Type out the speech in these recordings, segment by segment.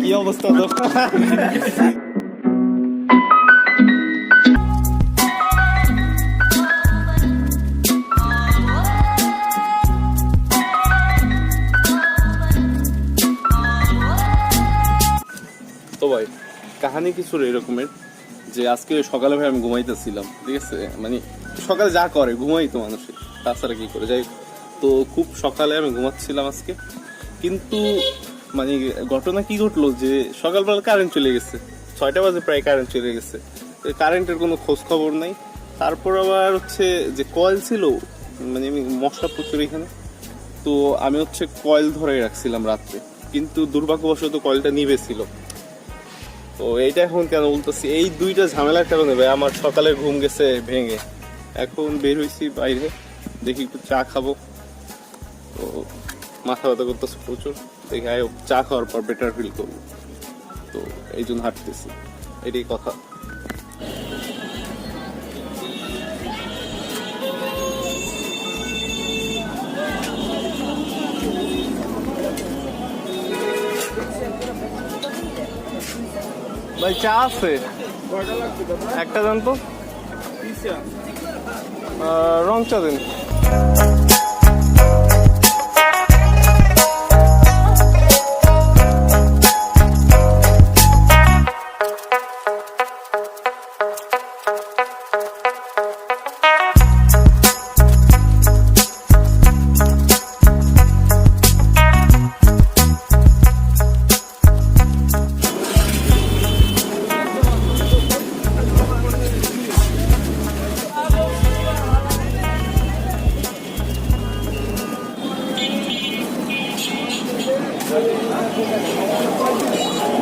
কি অবস্থা তো ভাই, কাহানি কিছু এরকমের, যে আজকে সকালে ভাই আমি ঘুমাইতেছিলাম, ঠিক আছে? মানে সকালে যা করে, ঘুমাই তো মানুষে তাছাড়া কি করে? যাই। তো খুব সকালে আমি ঘুমাচ্ছিলাম আজকে। কিন্তু মানে ঘটনা কি ঘটলো যে সকালবেলা কারেন্ট চলে গেছে। ছয়টা বাজে প্রায় কারেন্ট চলে গেছে। কারেন্টের কোনো খোঁজ খবর নাই। তারপর আবার হচ্ছে যে কয়েল ছিল মানে আমি মশা প্রচুর এখানে। তো আমি হচ্ছে কয়েল ধরে রাখছিলাম রাত্রে। কিন্তু দুর্ভাগ্যবশত কয়েলটা নিভে ছিল। তো এইটা এখন কেন বলতেছি? এই দুইটা ঝামেলার কারণে ভাই আমার সকালে ঘুম গেছে ভেঙে। এখন বের হয়েছি বাইরে। দেখি একটু চা খাব। তো মাথা ব্যথা করতেছে প্রচুর। দেখি আয় চা খাওয়ার পর বেটার ফিল করব। তো এই জন্য হাঁটতেছি। এটাই কথা। ভাই, চা আছে? একটা দেন তো। রং চা দিন।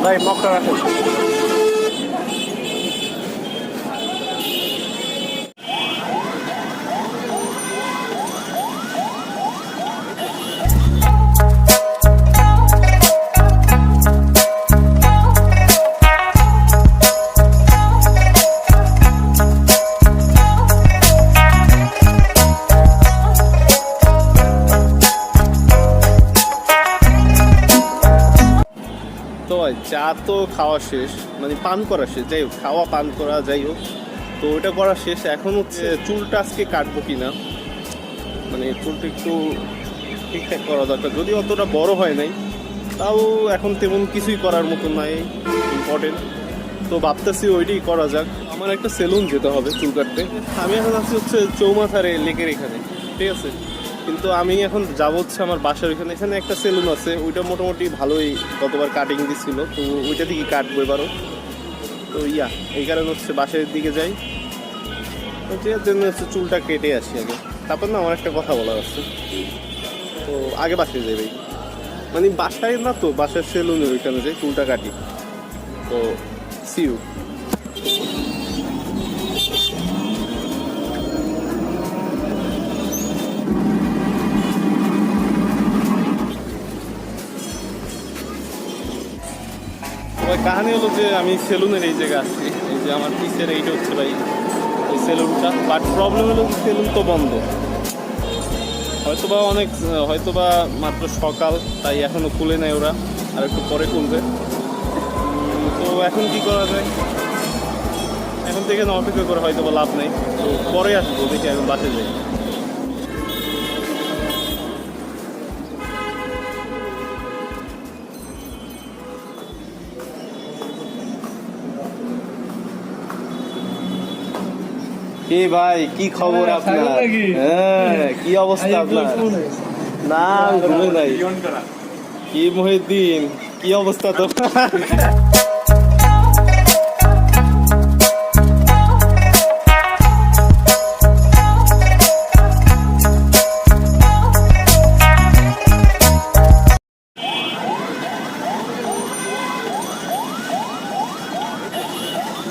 ভাই মক্কা রাখেন তো চা তো খাওয়া শেষ মানে পান করা শেষ যাই হোক খাওয়া পান করা যাই হোক। তো ওটা করা শেষ এখন হচ্ছে চুলটা আজকে কাটবো কিনা? মানে চুলটা একটু ঠিকঠাক করা দরকার যদি অতটা বড় হয় নাই তাও এখন তেমন কিছুই করার মতো নাই ইম্পর্টেন্ট তো ভাবতেছি ওইটাই করা যাক। আমার একটা সেলুন যেতে হবে চুল কাটতে। আমি এখন আছি হচ্ছে চৌমাথারে লেকের এখানে ঠিক আছে? কিন্তু আমি এখন যাব হচ্ছে আমার বাসার ওইখানে। এখানে একটা সেলুন আছে, ওইটা মোটামুটি ভালোই গতবার কাটিং দিছিল, তো ওইটা দিকে কাটবো এবারও। তো ইয়া, এই কারণে হচ্ছে বাসার দিকে যাই। তো জন্য হচ্ছে চুলটা কেটে আসি আগে। তারপর না আমার একটা কথা বলার আছে। তো আগে বাসায় যাই ভাই। মানে বাসায় না তো, বাসার সেলুনে ওইখানে যাই চুলটা কাটি। তো সিউ কাহানি হলো যে আমি সেলুনের এই জায়গায় আসছি এই যে আমার পিসের এইটা হচ্ছে ভাই, এই সেলুনটা। বাট প্রবলেম হলো সেলুন তো বন্ধ। হয়তোবা অনেক, হয়তোবা মাত্র সকাল, তাই এখনও খুলে নেয় ওরা। আর একটু পরে খুলবে। তো এখন কি করা যায়? এখন থেকে না অপেক্ষা করে হয়তো লাভ নেই। তো পরে আসব, দেখি এখন বাসে যাই। কি ভাই কি খবর হ্যাঁ, আপনার? হ্যাঁ কি অবস্থা আপনার? না। ঘুমে নাই। কি মহিউদ্দিন কি অবস্থা তো